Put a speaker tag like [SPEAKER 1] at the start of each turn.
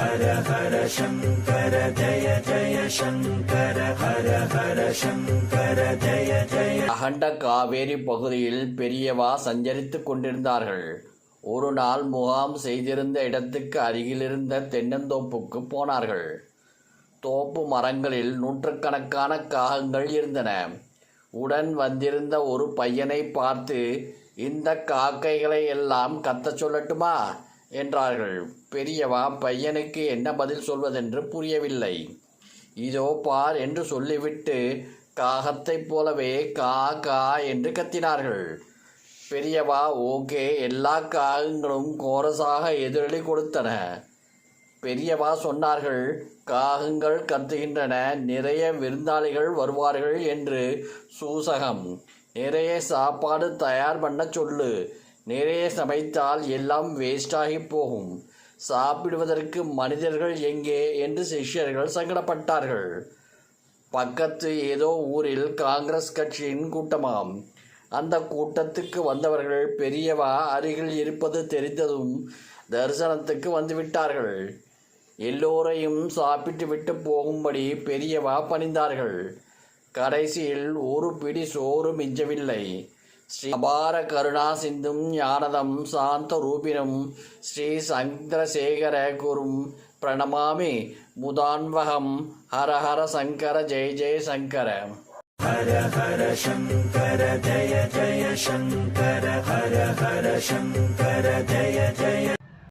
[SPEAKER 1] ஹர ஹர சங்கர ஜய ஜய சங்கர ஹர ஹர சங்கர ஜய ஜய
[SPEAKER 2] அகண்ட காவேரி பகுதியில் பெரியவா சஞ்சரித்துக் கொண்டிருந்தார்கள். ஒரு நாள் முகாம் செய்திருந்த இடத்துக்கு அருகிலிருந்த தென்னந்தோப்புக்கு போனார்கள். தோப்பு மரங்களில் நூற்றுக்கணக்கான காகங்கள் இருந்தன. உடன் வந்திருந்த ஒரு பையனை பார்த்து இந்த காக்கைகளை எல்லாம் கத்தச் சொல்லட்டுமா? என்றார்கள். பெரியவா பையனுக்கு என்ன பதில் சொல்வதென்று புரியவில்லை. இதோ பார் என்று சொல்லிவிட்டு காகத்தைப் போலவே கா கா என்று கத்தினார்கள். பெரியவா ஓகே எல்லா காகங்களும் கோரசாக எதிரொலி கொடுத்தன. பெரியவா சொன்னார்கள் காகங்கள் கத்துகின்றன நிறைய விருந்தாளிகள் வருவார்கள் என்று சூசகம். நிறைய சாப்பாடு தயார் பண்ண சொல்லு. நிறைய சமைத்தால் எல்லாம் வேஸ்டாகி போகும். சாப்பிடுவதற்கு மனிதர்கள் எங்கே என்று சிஷ்யர்கள் சங்கடப்பட்டார்கள். பக்கத்து ஏதோ ஊரில் காங்கிரஸ் கட்சியின் கூட்டமாம். அந்த கூட்டத்துக்கு வந்தவர்கள் பெரியவா அருகில் இருப்பது தெரிந்ததும் தரிசனத்துக்கு வந்துவிட்டார்கள். எல்லோரையும் சாப்பிட்டு விட்டு போகும்படி பெரியவா பணிந்தார்கள். கடைசியில் ஒரு பிடி சோறு மிஞ்சவில்லை. ஸ்ரீ அபார கருணா சிந்தும் ஞானதம் சாந்த ரூபினும் ஸ்ரீ சந்திரசேகர குரும் பிரணமாமி முதான்வகம் ஹர ஹர சங்கர ஜெய ஜெய சங்கர.
[SPEAKER 1] ஹர ஹர சங்கர ஜய ஜய சங்கர ஹர ஹர சங்கர ஜய ஜய